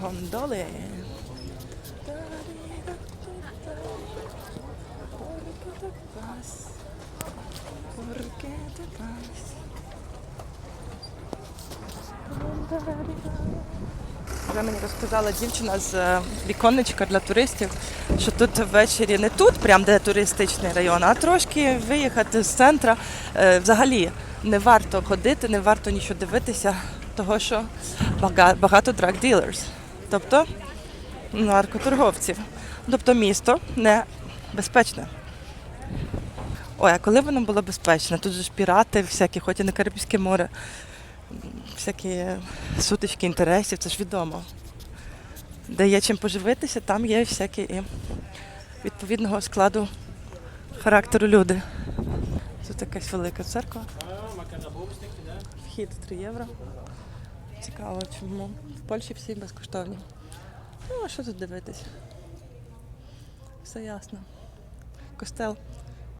Гондоли. Вже мені розказала дівчина з е, віконечка для туристів, що тут ввечері не тут, прям де туристичний район, а трошки виїхати з центра. Е, Взагалі не варто ходити, не варто нічого дивитися, того що бага- багато dealers, тобто наркоторговців. Тобто місто не безпечне. Ой, а коли воно було безпечне? Тут же ж пірати, всякі, хоч і не Карибське море, всякі сутички інтересів, це ж відомо. Де є чим поживитися, там є всякі і відповідного складу характеру люди. Тут якась велика церква. Вхід 3 євро. Цікаво, чому. В Польщі всі безкоштовні. Ну, а що тут дивитись? Все ясно. Костел